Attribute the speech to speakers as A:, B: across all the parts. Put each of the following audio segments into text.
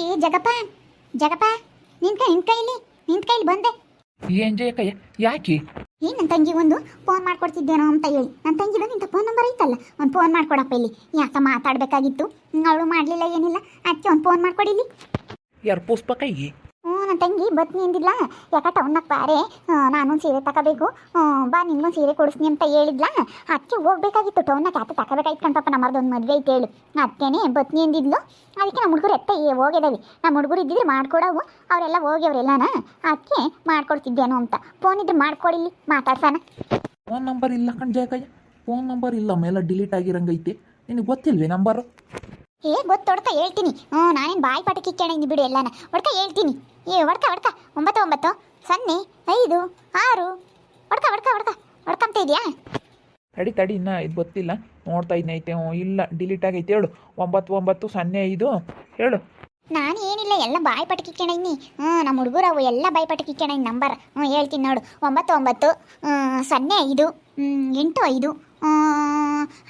A: ಏ ಜಗಪ್ಪ ಜಗಪ್ಪ ನಿಂತ ನಿಂತ ನಿನ್ ಕೈಲಿ ನಿನ್ ಕೈಲಿ ಬಂದೆ.
B: ಏನ್ ಜಯಕಯ್ಯ ಯಾಕೆ?
A: ಏ ನನ್ನ ತಂಗಿ ಒಂದು ಫೋನ್ ಮಾಡ್ಕೊಡ್ತಿದ್ದೇನೋ ಅಂತ ಹೇಳಿ. ನನ್ನ ತಂಗಿದು ನಿಂತ ಫೋನ್ ನಂಬರ್ ಐತಲ್ಲ ಒಂದು ಫೋನ್ ಮಾಡ್ಕೊಡಪ್ಪ ಇಲ್ಲಿ. ಯಾಕ ಮಾತಾಡ್ಬೇಕಾಗಿತ್ತು? ಅವಳು ಮಾಡಲಿಲ್ಲ ಏನಿಲ್ಲ ಅದಕ್ಕೆ ಒಂದು ಫೋನ್ ಮಾಡ್ಕೊಡಿಲಿ
B: ಯಾರು ಪುಷ್ಪಕೈಗೆ
A: ನನ್ನ ತಂಗಿ, ಬತ್ನಿ ಅಂದಿಲ್ಲ ಯಾಕ ಟೌನ್ನಾಗ ಬಾರೆ ನಾನು ಸೀರೆ ತಗೋಬೇಕು ಬಾ, ನಿನ್ಗೊಂದು ಸೀರೆ ಕೊಡಿಸ್ತೀನಿ ಅಂತ ಹೇಳಿದ್ಲ? ಅದಕ್ಕೆ ಹೋಗ್ಬೇಕಾಗಿತ್ತು ಟೌನ್ನಾಗ ಯಾಕೆ ತಗೋಬೇಕಾಯ್ತು ಕಣ್ಪಪ್ಪ ನಮ್ಮದು ಒಂದು ಮದುವೆ ಐತೆ ಹೇಳಿ. ಅದಕ್ಕೇನೆ ಬತ್ನಿ ಅಂದಿದ್ಲು. ಅದಕ್ಕೆ ನಮ್ಮ ಹುಡುಗರು ಎತ್ತ ಏ ಹೋಗಿದಾವೆ ನಮ್ಮ ಹುಡುಗರು ಇದ್ದಿದ್ರೆ ಮಾಡ್ಕೊಡವು, ಅವರೆಲ್ಲ ಹೋಗ್ಯವ್ರೆಲ್ಲನ ಅದಕ್ಕೆ ಮಾಡ್ಕೊಡ್ತಿದ್ದೇನೋ ಅಂತ. ಫೋನ್ ಇದ್ರೆ ಮಾಡ್ಕೊಡಿಲಿ
B: ಫೋನ್ ನಂಬರ್ ಇಲ್ಲ ಕಣ್ ಜಯಕಯ್ಯ. ಫೋನ್ ನಂಬರ್ ಇಲ್ಲ, ಮೇಲೆ ಡಿಲೀಟ್ ಆಗಿರಂಗೈತೆ. ನಿನಗೆ ಗೊತ್ತಿಲ್ವೇ ನಂಬರು?
A: ಏ ಗೊತ್ತು ಹೊಡ್ತಾ ಹೇಳ್ತೀನಿ. ಹ್ಞೂ ನಾನೇನು ಬಾಯಿ ಪಾಠ ಇನ್ನು ಬಿಡು ಎಲ್ಲಾನ. ಹೊಡ್ಕ ಹೇಳ್ತೀನಿ. ಏ ಹೊಡ್ಕ ಹೊಡ್ಕ. ಒಂಬತ್ತು ಒಂಬತ್ತು. ಸೊನ್ನೆ ಐದು ಆರು. ಹೊಡ್ಕ ಹೊಡ್ಕ ಹೊಡ್ಕ. ಹೊಡ್ಕಂತ ಇದೆಯಾ?
B: ತಡಿ ತಡಿ ಇನ್ನ ಇದು ಗೊತ್ತಿಲ್ಲ. ನೋಡ್ತಾ ಇದ್ನ ಐತೆ ಹ್ಞೂ ಇಲ್ಲ ಡಿಲೀಟ್ ಆಗೈತೆ ಹೇಳು. ಒಂಬತ್ತು ಒಂಬತ್ತು ಸೊನ್ನೆ ಐದು ಹೇಳು.
A: ನಾನು ಏನಿಲ್ಲ ಎಲ್ಲ ಬಾಯಿ ಪಾಠ ಇನ್ನಿ ಹ್ಞೂ ನಮ್ಮ ಹುಡುಗರು ಅವು ಎಲ್ಲ ಬಾಯಿ ಪಾಠ ಇನ್ನು ನಂಬರ್. ಹ್ಞೂ ಹೇಳ್ತೀನಿ ನೋಡು. ಒಂಬತ್ತು ಒಂಬತ್ತು ಸೊನ್ನೆ ಐದು ಎಂಟು ಐದು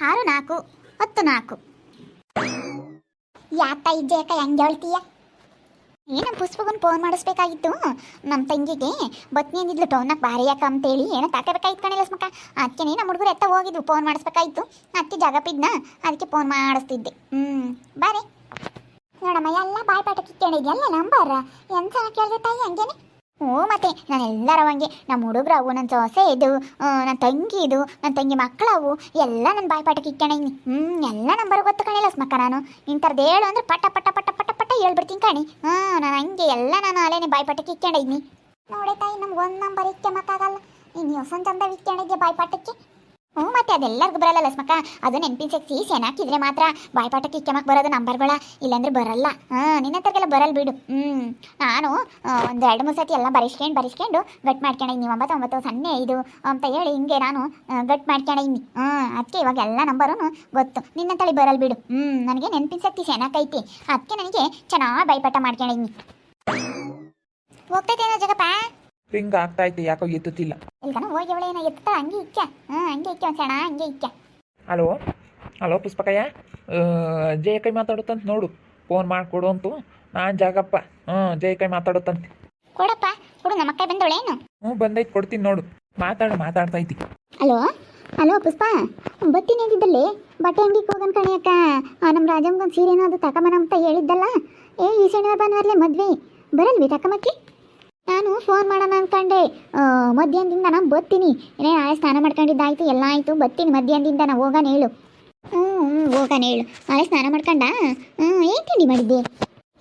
A: ಆರು ನಾಲ್ಕು ಹತ್ತು ನಾಲ್ಕು. ಯಾತ ಅಕ್ಕ ಹೆಂಗೆ ಹೇಳ್ತೀಯ? ಏನು ಪುಷ್ಪಗುನ್ ಫೋನ್ ಮಾಡಿಸ್ಬೇಕಾಗಿತ್ತು. ನಮ್ಮ ತಂಗಿಗೆ, ಬತ್ನಿ ಏನಿದ್ಲು ಟೌನಾಗ ಭಾರಿ ಯಾಕ? ಅಂತೇಳಿ. ಏನೋ ತಾಕಬೇಕಾಯ್ತು ಕಣಿಲ್ಲ ಮಕ್ಕ ಅದಕ್ಕೆ ನಮ್ಮ ಹುಡುಗರು ಎತ್ತ ಹೋಗಿದ್ವು ಫೋನ್ ಮಾಡಿಸ್ಬೇಕಾಯ್ತು ಅದಕ್ಕೆ ಜಗಪಿದ್ನ ಅದಕ್ಕೆ ಫೋನ್ ಮಾಡಿಸ್ತಿದ್ದೆ. ಹ್ಞೂ ಬಾರಿ. ನೋಡಮ್ಮ, ಎಲ್ಲ ಬಾಯ್ ಪಾಠ ಕೇಳಿದ್ಯಲ್ಲ ನಂಬರ್? ಎಂತ ಕೇಳಿದೆ ತಾಯಿ ಹಂಗೇನೆ? ಹ್ಞೂ, ಮತ್ತೆ ನಾನು ಹಂಗೆ ನಮ್ಮ ಹುಡುಗರು ಅವು ನನ್ನ ಸೊಸೆ ಇದು ನನ್ನ ತಂಗಿ ಇದು ನನ್ನ ತಂಗಿ ಮಕ್ಕಳವು ಎಲ್ಲ ನನ್ನ ಬಾಯ್ ಇಕ್ಕಣಿನಿ ಹ್ಞೂ ಎಲ್ಲ ನಂಬರ್ ಗೊತ್ತು ಕಣಿಲ್ಲ ಸ್ಮಕ್ಕ ನಾನು. ಇಂಥದ್ದು ಹೇಳು ಅಂದ್ರೆ ಪಟ ಪಟ ಪಟ ಪಟ ಪಟ ಹೇಳ್ಬಿಡ್ತೀನಿ ಕಣಿ. ಹ್ಞೂ, ನಾನು ಹಂಗೆ ಎಲ್ಲ ನಾನು ಅಲ್ಲೇನೆ ಬಾಯ್ ಪಾಠ ಕಿಕ್ಕಣಿದ್ನಿ ನೋಡೆ ತಾಯಿ ನಮ್ಗೆ ಒಂದು ನಂಬರ್ ಇಕ್ಕೆ ಮಕ್ಕಾಗಲ್ಲ ಇನ್ನು ಹೊಸ ಚಂದ ವಿಕ್ಕಣಿದ್ದೆ ಬಾಯ್ ಪಾಠಕ್ಕೆ. ಹ್ಞೂ, ಮತ್ತೆ ಅದೆಲ್ಲರಿಗೂ ಬರಲ್ಲ ಲಸ್ಮಕ್ಕ ಅದು ನೆನಪಿನ ಶಕ್ತಿ ಸೆನಾಕಿದ್ರೆ ಮಾತ್ರ ಬಾಯ್ಪಾಠಕ್ಕೆ ಕೆಮಕ್ ಬರೋದು ನಂಬರ್ಗಳ. ಇಲ್ಲಾಂದ್ರೆ ಬರಲ್ಲ. ಹಾಂ, ನಿನ್ನ ಹತ್ರಗೆಲ್ಲ ಬರಲ್ಲ ಬಿಡು. ಹ್ಞೂ ನಾನು ಒಂದು ಎರಡು ಮೂರು ಸತಿ ಎಲ್ಲ ಬರಿಸ್ಕೊಂಡು ಬರಿಸ್ಕೊಂಡು ಗಟ್ ಮಾಡ್ಕೊಂಡಿ. ನೀವು ಒಂಬತ್ತು ಒಂಬತ್ತು, ಸೊನ್ನೆ, ಐದು ಅಂತ ಹೇಳಿ ಹಿಂಗೆ ನಾನು ಗಟ್ ಮಾಡ್ಕೊಂಡಿನಿ ಹಾಂ ಅದಕ್ಕೆ ಇವಾಗ ಎಲ್ಲ ನಂಬರೂ ಗೊತ್ತು. ನಿನ್ನ ತಳಿ ಬರಲ್ಲ ಬಿಡು. ಹ್ಞೂ ನನಗೆ ನೆನಪಿನ ಶಕ್ತಿ ಸೆನಾಕೈತಿ ಅದಕ್ಕೆ ನನಗೆ ಚೆನ್ನಾಗಿ ಬಾಯ್ಪಾಠ ಹೋಗ್ತೈತೆ ಹೋಗ್ತೈತೇನೋ ಜಗಪ್ಪ?
B: ರಿಂಗ್ ಆಗ್ತಾ ಐತೆ ಯಾಕೋ ಎತ್ತುತ್ತಿಲ್ಲ.
A: ಇಲ್ಕನ ಹೋಗಿ ಅವಳೇನ ಎತ್ತ? ಹಂಗೆ ಇಕ್ಕ ಹಾಂ ಹಂಗೆ ಇಕ್ಕ ಒಂದು ಸಣ್ಣ ಹಂಗೆ ಇಕ್ಕ
B: ಹಲೋ? ಹಲೋ ಪುಷ್ಪಕಯ್ಯ? ಜಯಕೈ ಮಾತಾಡುತ್ತಂತ ನೋಡು. ಫೋನ್ ಮಾಡಿಕೊಡು ಅಂತೂ. ನಾನು ಜಾಗಪ್ಪ. ಹ್ಞೂ ಜಯಕೈ ಮಾತಾಡುತ್ತಂತೆ.
A: ಕೊಡಪ್ಪ ಕೊಡು ನಮ್ಮ ಅಕ್ಕ ಬಂದವಳೇನು?
B: ಹ್ಞೂ ಬಂದೈತಿ ಕೊಡ್ತೀನಿ ನೋಡು. ಮಾತಾಡು ಮಾತಾಡ್ತಾ ಐತಿ
A: ಹಲೋ? ಹಲೋ ಪುಷ್ಪ? ಬತ್ತೀನಿ ಅಂದಿದ್ದಲ್ಲಿ. ಬಟ್ಟೆ ಅಂಗಡಿಗೆ ಹೋಗನ್ ಕಣೆ ಅಕ್ಕ. ನಮ್ಮ ಸೀರೆ ಸೀರೆನೋ ಅದು ತಕೊಂಬನ ಅಂತ ಹೇಳಿದ್ದಲ್ಲ. ಏ ಈ ಶನಿವಾರ ಭಾನುವಾರಲೇ ಮದ್ವೆ. ಬರಲ್ವಿ ತಕೊಂಬಕ್ಕೆ ನಾನು ಫೋನ್ ಮಾಡೋಣ ಅನ್ಕೊಂಡೆ. ಆ, ಮಧ್ಯಾಹ್ನದಿಂದ ನಾನು ಬತ್ತೀನಿ ಏನೇ ನಾಳೆ ಸ್ನಾನ ಮಾಡ್ಕೊಂಡಿದ್ದಾಯ್ತು ಎಲ್ಲ ಆಯಿತು. ಬತ್ತೀನಿ ಮಧ್ಯಾಹ್ನದಿಂದ ನಾನು ಹೋಗೋಣ ಹೇಳು. ಹ್ಞೂ ಹ್ಞೂ ಹೋಗೋಣ ಹೇಳು. ನಾಳೆ ಸ್ನಾನ ಮಾಡ್ಕೊಂಡ? ಹ್ಞೂ ಏನು ತಿಂಡಿ ಮಾಡಿದ್ದೆ?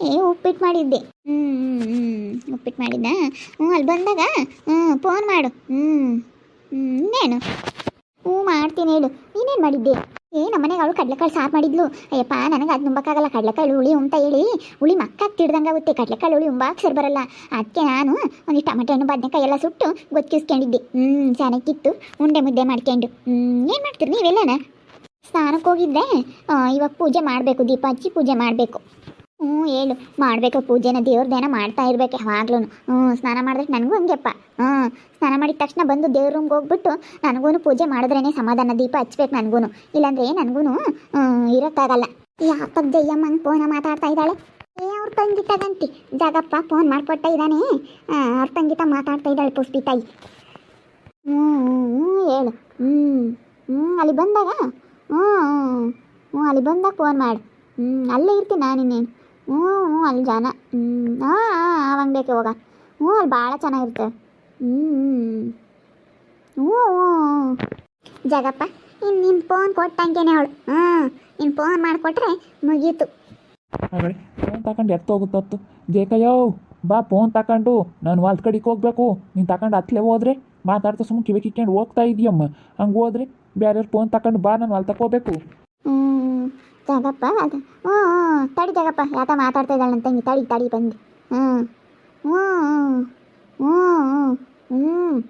A: ಏ ಉಪ್ಪಿಟ್ಟು ಮಾಡಿದ್ದೆ. ಹ್ಞೂ ಹ್ಞೂ ಉಪ್ಪಿಟ್ಟು ಮಾಡಿದ್ದ ಹ್ಞೂ ಅಲ್ಲಿ ಬಂದಾಗ ಹ್ಞೂ ಫೋನ್ ಮಾಡು. ಹ್ಞೂ ಹ್ಞೂ ಇನ್ನೇನು? ಹ್ಞೂ ಮಾಡ್ತೀನಿ ಹೇಳು. ನೀನೇನು ಮಾಡಿದ್ದೆ? ಏ ನಮ್ಮನೆಗೆ ಅವಳು ಕಡಲೆಕಾಳು ಸಾರು ಮಾಡಿದ್ಲು. ಅಯ್ಯಪ್ಪ, ನನಗೆ ಅದು ನಂಬಕ್ಕಾಗಲ್ಲ. ಕಡಲೆಕಾಳು ಹುಳಿ ಉಂಟ ಹೇಳಿ. ಹುಳಿ ಮಕ್ಕಾಗಿ ತಿಡ್ದಂಗಾಗುತ್ತೆ ಕಡಲೆಕಾಳು ಹುಳಿ ಉಂಬಾಕ್ ಸರ್ ಬರಲ್ಲ. ಅದಕ್ಕೆ ನಾನು ಒಂದು ಟೊಮೆಟೊ ಹಣ್ಣು ಬದನೆಕಾಯಿ ಎಲ್ಲ ಸುಟ್ಟು ಗೊತ್ತಿಸ್ಕೊಂಡಿದ್ದೆ ಹ್ಞೂ ಚೆನ್ನಾಗಿತ್ತು ಉಂಡೆ ಮುದ್ದೆ ಮಾಡ್ಕೊಂಡು. ಹ್ಞೂ ಏನು ಮಾಡ್ತೀರಿ ನೀವೆಲ್ಲನ? ಸ್ನಾನಕ್ಕೆ ಹೋಗಿದ್ದೆ ಇವಾಗ ಪೂಜೆ ಮಾಡಬೇಕು ದೀಪ ಹಚ್ಚಿ ಪೂಜೆ ಮಾಡಬೇಕು. ಹ್ಞೂ, ಹೇಳು. ಮಾಡಬೇಕು, ಪೂಜೆನ ದೇವ್ರದ್ದೇನ ಮಾಡ್ತಾ ಇರ್ಬೇಕು ಯಾವಾಗ್ಲೂ ಹ್ಞೂ, ಸ್ನಾನ ಮಾಡಿದ್ರೆ ನನಗೂ ಹಂಗೆಪ್ಪ. ಹ್ಞೂ, ಸ್ನಾನ ಮಾಡಿದ ತಕ್ಷಣ ಬಂದು ದೇವ್ರ ರೂಮ್ಗೆ ಹೋಗ್ಬಿಟ್ಟು ನನಗೂ ಪೂಜೆ ಮಾಡಿದ್ರೇ ಸಮಾಧಾನ, ದೀಪ ಹಚ್ಬೇಕು ನನಗೂ ಇಲ್ಲಾಂದ್ರೆ ನನಗೂ ಇರೋಕ್ಕಾಗಲ್ಲ. ಯಾಕಪ್ಪ ಜಯ್ಯಮ್ಮ ಹಂಗೆ ಫೋನ ಮಾತಾಡ್ತಾ ಇದ್ದಾಳೆ. ಏ, ಅವ್ರ ತಂಗಿ ತಗಂತಿ ಜಾಗಪ್ಪ ಫೋನ್ ಮಾಡಿಕೊಟ್ಟ ಇದ್ದಾನೆ. ಅವ್ರ ತಂಗಿತ ಮಾತಾಡ್ತಾ ಇದ್ದಾಳೆ ಪುಷ್ಪಿ ತಾಯಿ. ಹ್ಞೂ ಹ್ಞೂ, ಹೇಳು. ಹ್ಞೂ ಹ್ಞೂ, ಅಲ್ಲಿ ಬಂದಾಗ, ಹ್ಞೂ ಹ್ಞೂ ಅಲ್ಲಿ ಬಂದಾಗ ಫೋನ್ ಮಾಡು. ಹ್ಞೂ, ಅಲ್ಲೇ ಇರ್ತೀನಿ ನಾನು ಇನ್ನೇನು ಹ್ಞೂ ಹ್ಞೂ ಅಲ್ಲಿ ಜನ. ಹ್ಞೂ ಹಾಂ ಅಂಗಡಿಯಕ್ಕೆ ಹೋಗ. ಹ್ಞೂ ಅಲ್ಲಿ ಭಾಳ ಚೆನ್ನಾಗಿರುತ್ತೆ. ಹ್ಞೂ ಹ್ಞೂ. ಜಗಪ್ಪ ಇನ್ನು ನಿನ್ನ ಫೋನ್ ಕೊಟ್ಟಂಗೆನೆ ಅವಳು. ಹಾಂ ನಿನ್ನ ಫೋನ್ ಮಾಡಿಕೊಟ್ರೆ ಮುಗೀತು.
B: ಮಗಳೇ ಫೋನ್ ತಗೊಂಡು ಎತ್ತ ಹೋಗುತ್ತತ್ತು ಜೇಕಯ್ಯೋ ಬಾ ಫೋನ್ ತಗೊಂಡು ನಾನು ಹೊಲ್ದ ಕಡೆಗೆ ಹೋಗ್ಬೇಕು. ನೀನು ತಗೊಂಡು ಹತ್ತಲೇ ಹೋದ್ರೆ ಮಾತಾಡ್ತಾ ಸುಮ್ಮನೆ ಕಿವಿ ಕಿಕ್ಕೊಂಡು ಹೋಗ್ತಾ ಇದೀಯಮ್ಮ. ಹಂಗೆ ಹೋದ್ರೆ ಬೇರೆಯವ್ರ ಫೋನ್ ತಗೊಂಡು ಬಾ ನಾನು ಹೊಲ್ ತಗೋಬೇಕು
A: ಹ್ಞೂ ಜಗಪ್ಪ ಅದು. ಹ್ಞೂ ಹ್ಞೂ. ತಡಿ ಜಗಪ್ಪ ಯಾತ ಮಾತಾಡ್ತಾ ಇದ್ದಾಳೆ ನನ್ನ ತಂಗಿ? ತಡಿ ತಡಿ ಬಂದು. ಹ್ಞೂ. ಹ್ಞೂ ಹ್ಞೂ. ಹ್ಞೂ ಹ್ಞೂ.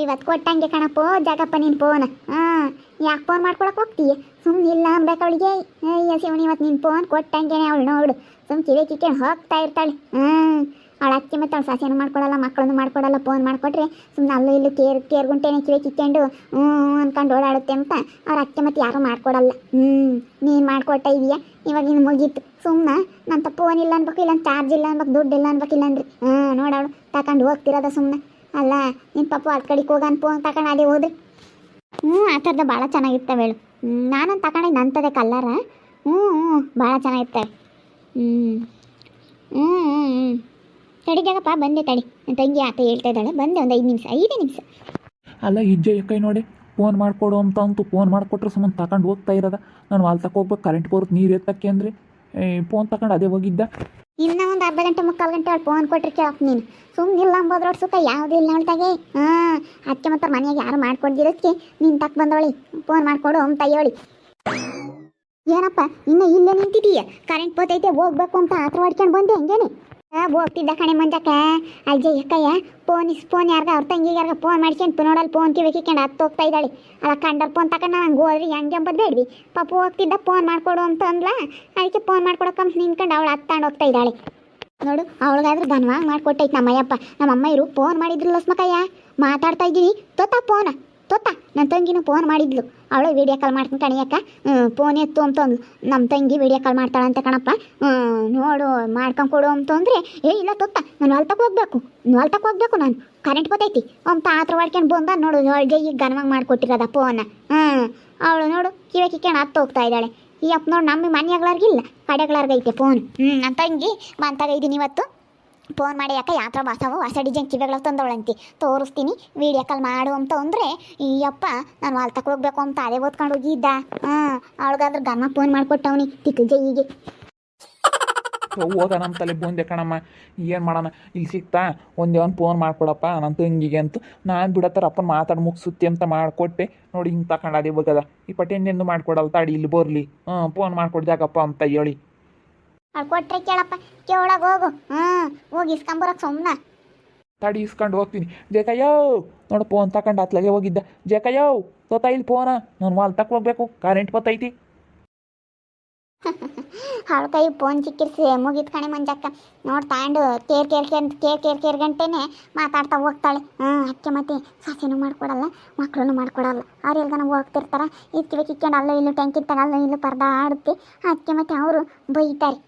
A: ಇವತ್ತು ಕೊಟ್ಟಂಗೆ ಕಣಪ್ಪೋ, ಜಗಪ್ಪ ನೀನು ಫೋನ್ ಹಾಂ ಯಾಕೆ ಫೋನ್ ಮಾಡ್ಕೊಳಕ್ಕೆ ಹೋಗ್ತೀಯ? ಸುಮ್ಮನೆ ಇಲ್ಲ ಅನ್ಬೇಕು ಅವಳಿಗೆ. ಅಯ್ಯ ಶಿವನಿ ಇವತ್ತು ನೀನು ಫೋನ್ ಕೊಟ್ಟಂಗೆನೆ ಅವಳು ನೋಡು. ಸುಮ್ಮನೆ ಕಿವಿ ಕಿಕ್ಕೊಂಡು ಹೋಗ್ತಾ ಇರ್ತಾಳೆ. ಹ್ಞೂ. ಅವಳ ಅತ್ತೆ ಮತ್ತು ಅವಳು ಸಸ್ಯನೂ ಮಾಡ್ಕೊಡಲ್ಲ, ಮಕ್ಕಳನ್ನು ಮಾಡ್ಕೊಡಲ್ಲ ಫೋನ್ ಮಾಡಿಕೊಟ್ರೆ ಸುಮ್ಮನೆ ಅಲ್ಲೂ ಇಲ್ಲೂ ಕೇರ್ ಕೇರ್ ಗುಂಟೆನೇ ಕಿವಿ ಕಿತ್ಕೊಂಡು ಹ್ಞೂ ಅಂದ್ಕೊಂಡು ಓಡಾಡುತ್ತೆ ಅಂತ ಅವ್ರ ಅತ್ತೆ ಮತ್ತು ಯಾರೂ ಮಾಡ್ಕೊಡಲ್ಲ. ಹ್ಞೂ ನೀನು ಮಾಡ್ಕೊಟ್ಟ ಇದೆಯಾ? ಇವಾಗ ಇನ್ನು ಮುಗೀತು. ಸುಮ್ಮನೆ ನನ್ನ ಫೋನ್ ಇಲ್ಲ ಅನ್ಬೇಕು ಇಲ್ಲ ಚಾರ್ಜ್ ಇಲ್ಲ ಅನ್ಬೇಕು, ದುಡ್ಡು ಇಲ್ಲ ಅನ್ಬೇಕು ಇಲ್ಲ ಅಂದ್ರಿ ಹ್ಞೂ ನೋಡವಳು ತಕೊಂಡು ಹೋಗ್ತಿರೋದ ಸುಮ್ಮನೆ ಅಲ್ಲ ನಿನ್ನ ಪಪ್ಪ ಅದ್ ಕಡೆಗೆ ಹೋಗನ್ ಫೋನ್ ತಗೊಂಡು ಅದೇ ಹೋದ್ರಿ. ಹ್ಞೂ, ಆ ಥರದ ಭಾಳ ಚೆನ್ನಾಗಿರ್ತವೆ ಹೇಳು. ನಾನೊಂದು ತಗೊಂಡಿದ್ದು ನಂತದೆ ಕಲ್ಲರ. ಹ್ಞೂ ಹ್ಞೂ, ಭಾಳ ಚೆನ್ನಾಗಿರ್ತವೆ. ಹ್ಞೂ ಹ್ಞೂ ಹ್ಞೂ ಹ್ಞೂ ತಡಿಗಾಗಪ್ಪ ಬಂದೆ ತಡಿ. ನನ್ನ ತಂಗಿ ಆತ ಹೇಳ್ತಾ ಇದ್ದಾಳೆ. ಬಂದೆ ಒಂದು ಐದು ನಿಮಿಷ ಐದೇ ನಿಮಿಷ.
B: ಅಲ್ಲ ಇಜ್ಜೆ ಕೈ ನೋಡಿ ಫೋನ್ ಮಾಡಿಕೊಡು ಅಂತ ಅಂತೂ ಫೋನ್ ಮಾಡಿಕೊಟ್ರೆ ಸುಮ್ಮನೆ ತಗೊಂಡು ಹೋಗ್ತಾ ಇರೋದ. ನಾನು ವಾಲ್ ತಕ್ಕ ಹೋಗ್ಬೇಕು ಕರೆಂಟ್ ಬರುತ್ತೆ ನೀರು ಎತ್ತಕ್ಕೆ ಅಂದರೆ. ಫೋನ್ ತಗೊಂಡು ಅದೇ ಹೋಗಿದ್ದ.
A: ಇನ್ನ ಒಂದು ಅರ್ಧ ಗಂಟೆ ಮುಕ್ಕಾಲು ಗಂಟೆ ಅವ್ಳು ಫೋನ್ ಕೊಟ್ಟರೆ ಕೇಳಕ್ಕೆ ನೀನು. ಸುಮ್ಮನೆ ಇಲ್ಲ ಅಂಬೋದ್ರೊಡ್ ಸುತ್ತ ಯಾವುದೂ ಇಲ್ಲ ಅವಳ್ತಾಗೆ ಹಾಂ ಅದಕ್ಕೆ ಮತ್ತೆ ಮನೆಯಾಗ ಯಾರು ಮಾಡ್ಕೊಡ್ದಿರೋದಕ್ಕೆ ನೀನು ತಕ್ಕ ಬಂದವಳಿ. ಫೋನ್ ಮಾಡಿಕೊಡು ಅಂತ ಹೇಳಿ ಏನಪ್ಪ ಇನ್ನು ಇಲ್ಲೇ ನಿಂತಿದ್ದೀಯ ಕರೆಂಟ್ ಪೋತೈತೆ ಹೋಗ್ಬೇಕು ಅಂತ ಆತ್ರ ಮಾಡ್ಕೊಂಡು ಬಂದೆ ಹಂಗೇನೆ? ಹೋಗ್ತಿದ್ದ ಕಣೆ ಮಂಜಕ್ಕ. ಅಜ್ಜ ಅಕ್ಕಯ್ಯ ಫೋನ್ ಇಸ್ ಫೋನ್ ಯಾರ್ಗ ಅವ್ರ ತಂಗಿ ಯಾರ್ಗ ಫೋನ್ ಮಾಡ್ಕೊಂಡು ನೋಡಲ್ಲಿ ಫೋನ್ ಕಿವಿಕೊಂಡು ಹತ್ತು ಹೋಗ್ತಾ ಇದ್ದಾಳೆ. ಅಲ್ಲ, ಕಂಡರ್ ಫೋನ್ ತಗೊಂಡು ನಂಗೆ ಹೋದ್ರಿ ಹೆಂಗೆ ಅಂಬದು ಬೇಡ್ವಿ. ಪಾಪ ಹೋಗ್ತಿದ್ದ ಫೋನ್ ಮಾಡ್ಕೊಡು ಅಂತ ಅಂದ್ಲ. ಅದಕ್ಕೆ ಫೋನ್ ಮಾಡ್ಕೊಡಕ್ಕಂತ ನಿಂತ್ಕೊಂಡು ಅವಳು ಹತ್ತಾಂಡು ಹೋಗ್ತಾ ಇದ್ದಾಳೆ. ನೋಡು, ಅವಳಿಗಾದ್ರೂ ಧನ್ವಾಗಿ ಮಾಡಿಕೊಟ್ಟೈತೆ ನಮ್ಮಯ್ಯಪ್ಪ. ನಮ್ಮ ಅಮ್ಮ ಇರು ಫೋನ್ ಮಾಡಿದ್ರು ಲಸ್ಮಕಯ್ಯ. ಮಾತಾಡ್ತಾ ಇದ್ದೀವಿ ತೊತ್ತ ಫೋನ ತೊತ್ತ ನನ್ನ ತಂಗಿನೂ ಫೋನ್ ಮಾಡಿದ್ಲು. ಅವಳು ವೀಡಿಯೋ ಕಾಲ್ ಮಾಡ್ತೀನಿ ಕಣಿಯಕ್ಕ ಫೋನ್ ಎತ್ತು ಅಂತ ಅಂದ್ಲು. ನಮ್ಮ ತಂಗಿ ವೀಡಿಯೋ ಕಾಲ್ ಮಾಡ್ತಾಳಂತೆ ಕಣಪ್ಪ. ನೋಡು, ಮಾಡ್ಕೊಂಡು ಕೊಡು ಅಂತಂದ್ರೆ ಏ, ಇಲ್ಲ ತೊತ್ತ ನಾನು ಹೊಲ್ತಕ್ಕೆ ಹೋಗ್ಬೇಕು. ಹೊಲ್ತಕ್ಕೆ ಹೋಗ್ಬೇಕು ನಾನು. ಕರೆಂಟ್ ಬರ್ತೈತಿ ಅಂತ ಆತ್ರ ಮಾಡ್ಕೊಂಡು ಬಂದ, ನೋಡು ಅವಳಿಗೆ ಈಗ ಗನವಾಗಿ ಮಾಡಿಕೊಟ್ಟಿರೋದ ಫೋನ್ ಹ್ಞೂ ಅವಳು ನೋಡು, ಕಿವೆ ಕಿಕ್ಕೊಂಡು ಹತ್ತು ಹೋಗ್ತಾ ಇದ್ದಾಳೆ. ಈ ಅಪ್ಪ ನೋಡು, ನಮ್ಮ ಮನೆಯಾಗ್ಲಾರ್ಗಿಲ್ಲ ಕಡೆಗ್ಲಾರ್ಗೈತೆ ಫೋನ್ ಹ್ಞೂ ನನ್ನ ತಂಗಿ ಬಂತಾಗೈದೀನಿ ಇವತ್ತು. ಫೋನ್ ಮಾಡಿ ಯಾಕೆ ಯಾತ್ರ ಬಾಸವು ಹೊಸ ಡಿಸೈನ್ ಕಿವಿಗಳು ತಂದವಳಂತಿ. ತೋರಿಸ್ತೀನಿ. ವೀಡಿಯೋ ಕಾಲ್ ಮಾಡು ಅಂತ ಅಂದರೆ ಅಪ್ಪ, ನಾನು ವಾಲ್ತಕ್ಕೆ ಹೋಗ್ಬೇಕು ಅಂತ ಅದೇ ಓದ್ಕೊಂಡು ಹೋಗಿದ್ದ. ಹಾಂ, ಅವಳಿಗಾದ್ರೆ ಗಮ್ಮ ಫೋನ್ ಮಾಡಿಕೊಟ್ಟವನಿ. ತಿಕ್ಕ ಜೈಗೆ
B: ಹೋದ ನಮ್ಮ ತಲೆ ಬಂದೆ ಕಣಮ್ಮ. ಏನು ಮಾಡೋಣ? ಇಲ್ಲಿ ಸಿಗ್ತಾ? ಒಂದೇ ಒಂದು ಫೋನ್ ಮಾಡ್ಕೊಡಪ್ಪ, ನನ್ನ ಹಿಂಗಿಗೆ ಅಂತ. ನಾನು ಬಿಡತ್ತಾರ ಅಪ್ಪನ ಮಾತಾಡಿ ಮುಗಿಸುತ್ತೆ ಅಂತ ಮಾಡಿಕೊಟ್ಟೆ. ನೋಡಿ ಹಿಂಗೆ ತಗೊಂಡು ಅದೇ ಹೋಗದ. ಈ ಪಟೇನ್ಯಂದು ಮಾಡ್ಕೊಡಲ್ಲ ತಾಡಿ ಇಲ್ಲಿ ಬರಲಿ. ಹ್ಞೂ ಫೋನ್ ಮಾಡ್ಕೊಡ್ದಾಗಪ್ಪ ಅಂತ ಹೇಳಿ.
A: ಅವ್ಳು ಕೊಟ್ರೆ ಕೇಳಪ್ಪ ಕೇಳಾಗ ಹೋಗು. ಹ್ಞೂ ಹೋಗಿ ಇಸ್ಕೊಂಬರಕ್ಕೆ ಸುಮ್ಮನೆ
B: ತಡಿ ಇಸ್ಕೊಂಡು ಹೋಗ್ತೀನಿ. ಜೇಕಯ್ಯೋ ನೋಡು ಫೋನ್ ತಗೊಂಡು ಅತ್ಲಾಗೆ ಹೋಗಿದ್ದ. ಜೇಕಯ್ಯೋ ತೋತಾ ಇಲ್ಲಿ ಫೋನ. ನಾನು ವಾಲ್ ತಕ ಹೋಗ್ಬೇಕು. ಕರೆಂಟ್ ಬತ್ತೈತಿ.
A: ಅವಳ ಕೈ ಫೋನ್ ಚಿಕ್ಕಿರ್ಸಿ ಮುಗಿತ್ ಕಣೆ ಮಂಜಕ್ಕ. ನೋಡಿ ತಾಂಡು ಕೇರ್ ಕೇರ್ ಕೇರ್ ಕೇರ್ ಕೇರ್ ಕೇರ್ ಗಂಟೆನೆ ಮಾತಾಡ್ತಾ ಹೋಗ್ತಾಳೆ. ಹ್ಞೂ ಅಕ್ಕೆ ಮತ್ತೆ ಸಸಿನೂ ಮಾಡ್ಕೊಡಲ್ಲ ಮಕ್ಕಳನ್ನು ಮಾಡ್ಕೊಡಲ್ಲ. ಅವ್ರು ಎಲ್ಗನ ಹೋಗ್ತಿರ್ತಾರ. ಇಕ್ಕಿವೆ ಕಿಕ್ಕೊಂಡು ಅಲ್ಲೋ ಇಲ್ಲೂ ಟ್ಯಾಂಕ್ ಇತ್ತಾಗ ಅಲ್ಲೂ ಇಲ್ಲೂ ಪರ್ದ ಆಡುತ್ತೆ ಅದಕ್ಕೆ ಮತ್ತೆ ಅವರು ಬೈತಾರೆ.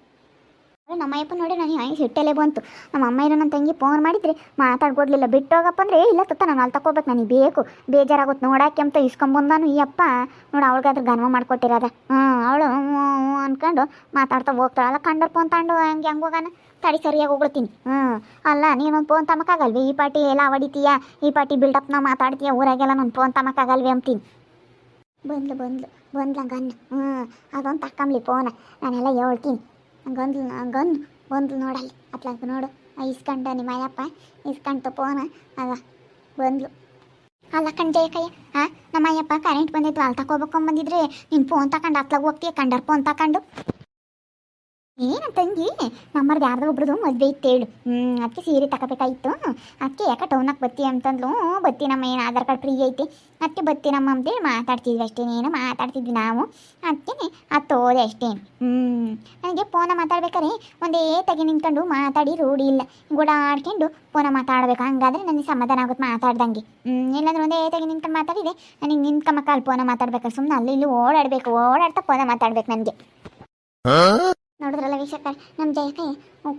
A: ನಮ್ಮ ಅಯ್ಯಪ್ಪ ನೋಡಿ ನಾನು ಹೆಂಗೆ ಸಿಟ್ಟಲ್ಲೇ ಬಂತು. ನಮ್ಮ ಅಮ್ಮ ಇರೋ ನನ್ನ ತಂಗಿ ಫೋನ್ ಮಾಡಿದ್ರೆ ಮಾತಾಡ್ಕೊಡ್ಲಿಲ್ಲ. ಬಿಟ್ಟೋಗಪ್ಪ ಅಂದ್ರೆ ಇಲ್ಲ ತತ್ತ, ನಾನು ಅಲ್ಲಿ ತಗೋಬೇಕು ನನಗೆ ಬೇಕು. ಬೇಜಾರಾಗುತ್ತೆ ನೋಡಕ್ಕೆ ಅಂತ ಇಸ್ಕೊಂಬಂದಾನು ಈ ಅಪ್ಪ. ನೋಡಿ, ಅವಳಿಗಾದ್ರೂ ಗನ್ವ ಮಾಡ್ಕೊಟ್ಟಿರೋದ. ಹ್ಞೂ, ಅವಳು ಹ್ಞೂ ಹ್ಞೂ ಅನ್ಕೊಂಡು ಮಾತಾಡ್ತಾ ಹೋಗ್ತಾಳಲ್ಲ ಕಂಡರ್ ಫೋನ್ ತಗೊಂಡು ಹಂಗೆ, ಹೆಂಗೆ ಹೋಗಾನ? ತಡಿ, ಸರಿಯಾಗಿ ಹೋಗ್ಬಿಡ್ತೀನಿ. ಹ್ಞೂ, ಅಲ್ಲ, ನೀನೊಂದು ಫೋನ್ ತಮಕಾಗಲ್ವಿ ಈ ಪಾಟಿ ಎಲ್ಲ ಹೊಡಿತೀಯಾ ಈ ಪಾಟಿ ಬಿಲ್ಡಪ್ನ ಮಾತಾಡ್ತೀಯ? ಊರಾಗೆಲ್ಲ ನನ್ನ ಫೋನ್ ತಮಕಾಗಲ್ವಿ ಅಂತೀನಿ ಬಂದ್ಲು ಬಂದ್ಲು. ಬಂದ್ಲ ಗನ್ ಹ್ಞೂ, ಅದೊಂದು ತಕ್ಕಂಬ್ಲಿ ಫೋನ ನಾನೆಲ್ಲ ಹೇಳ್ತೀನಿ. ಗಂದ್ಲು ಗನ್ ಬಂದ್ಲು ನೋಡಲ್ಲಿ. ಅತ್ಲಾಗ ನೋಡು ಇಸ್ಕೊಂಡ ನಿಮ್ಮ ಅಯ್ಯಪ್ಪ ಇಸ್ಕೊಂಡ್ತು ಫೋನ ಅಲ್ಲ ಬಂದ್ಲು. ಅಲ್ಲ ಕಣ್ಜಯ ಕೈ ಹಾಂ ನಮ್ಮ ಅಯ್ಯಪ್ಪ ಕರೆಂಟ್ ಬಂದಿತ್ತು ಅಲ್ಲಿ ತಗೋಬೇಕೊಂಬಂದಿದ್ರೆ ನಿನ್ ಫೋನ್ ತಗೊಂಡು ಅತ್ಲಾಗ ಹೋಗ್ತೀಯ, ಕಂಡರ್ ಫೋನ್ ತಗೊಂಡು ಏನ ತಂಗಿ? ನಮ್ಮರ್ದು ಯಾರ್ದೋ ಒಬ್ರದು ಮದುವೆ ಇತ್ತು ಹೇಳು. ಹ್ಞೂ ಅದಕ್ಕೆ ಸೀರೆ ತಗೋಬೇಕಾಗಿತ್ತು ಅದಕ್ಕೆ ಯಾಕೆ ಟೌನಾಗ ಬತ್ತಿ ಅಂತಂದ್ಲು? ಬತ್ತಿ ನಮ್ಮ ಏನು ಆಧಾರ್ ಕಾರ್ಡ್ ಫ್ರೀ ಐತಿ? ಅದಕ್ಕೆ ಬತ್ತಿ ನಮ್ಮ ಅಂತೇಳಿ ಮಾತಾಡ್ತಿದ್ವಿ ಅಷ್ಟೇ. ಏನು ಮಾತಾಡ್ತಿದ್ವಿ ನಾವು. ಅದಕ್ಕೆ ಅದು ಹೋದೆ ಅಷ್ಟೇ. ಹ್ಞೂ ನನಗೆ ಫೋನ ಮಾತಾಡ್ಬೇಕಾರೆ ಒಂದೇ ತಗೆ ನಿಂತ್ಕೊಂಡು ಮಾತಾಡಿ ರೂಢಿ ಇಲ್ಲ. ಓಡಾಡ್ಕೊಂಡು ಫೋನ ಮಾತಾಡ್ಬೇಕು. ಹಂಗಾದ್ರೆ ನನಗೆ ಸಮಾಧಾನ ಆಗುತ್ತೆ ಮಾತಾಡ್ದಂಗೆ. ಹ್ಞೂ ಇಲ್ಲಾಂದ್ರೆ ಒಂದೇ ತಗೆ ನಿಂತ್ಕೊಂಡು ಮಾತಾಡಿದೆ ನನಗೆ ನಿಂತ್ಕೊಂಬ ಕಾಲು ಫೋನ ಮಾತಾಡ್ಬೇಕು ಸುಮ್ಮನೆ ಅಲ್ಲಿ ಇಲ್ಲಿ ಓಡಾಡಬೇಕು. ಓಡಾಡ್ತಾ ಫೋನ ಮಾತಾಡ್ಬೇಕು ನನಗೆ. ನೋಡಿದ್ರಲ್ಲ ವೀಕ್ಷಕ ನಮ್ಮ ಜಯಕ್ಕೆ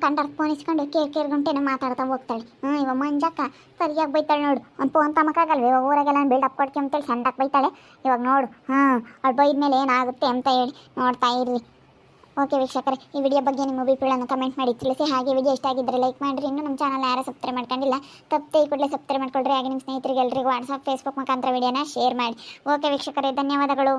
A: ಕಂಡರ್ ಫೋನ್ ಇಸ್ಕೊಂಡು ಕೇರ್ ಕೇರ್ ಗಂಟೆನೂ ಮಾತಾಡ್ತಾ ಹೋಗ್ತಾಳೆ. ಹ್ಞೂ ಇವ ಮಂಜಕ್ಕ ಸರಿಯಾಗಿ ಬೈತಾಳೆ ನೋಡು. ಒಂದು ಫೋನ್ ತಮಕಾಗಲ್ವ ಇವಾಗ ಊರಾಗೆಲ್ಲ ಬಿಲ್ಡಪ್ ಕೊಡ್ಕೆ ಅಂತೇಳಿ ಸಣ್ಣಕ್ಕೆ ಬೈತಾಳೆ. ಇವಾಗ ನೋಡು ಹಾಂ ಅವ್ಳು ಬೈದ್ಮೇಲೆ ಏನಾಗುತ್ತೆ ಅಂತ ಹೇಳಿ ನೋಡ್ತಾ ಇರ್ರಿ ಓಕೆ ವೀಕ್ಷಕರೇ, ಈ ವಿಡಿಯೋ ಬಗ್ಗೆ ನಿಮ್ಮ ಅಭಿಪ್ರಾಯವನ್ನು ಕಮೆಂಟ್ ಮಾಡಿ ತಿಳಿಸಿ. ಹಾಗೆ ವಿಡಿಯೋ ಇಷ್ಟ ಆಗಿದ್ದರೆ ಲೈಕ್ ಮಾಡಿರಿ. ಇನ್ನೂ ನಮ್ಮ ಚಾನಲ್ ಯಾರು ಸಬ್ಸ್ಕ್ರೈಬ್ ಮಾಡ್ಕೊಂಡಿಲ್ಲ, ತಪ್ಪದೆ ಈ ಕೂಡಲೇ ಸಬ್ಸ್ಕ್ರೈಬ್ ಮಾಡ್ಕೊಳ್ರಿ. ಹಾಗೆ ನಿಮ್ಮ ಸ್ನೇಹಿತರಿಗೆ ಎಲ್ಲರಿಗೂ ವಾಟ್ಸಪ್ ಫೇಸ್ಬುಕ್ ಮುಖಾಂತರ ವಿಡಿಯೋನ ಶೇರ್ ಮಾಡಿ. ಓಕೆ ವೀಕ್ಷಕರೇ, ಧನ್ಯವಾದಗಳು.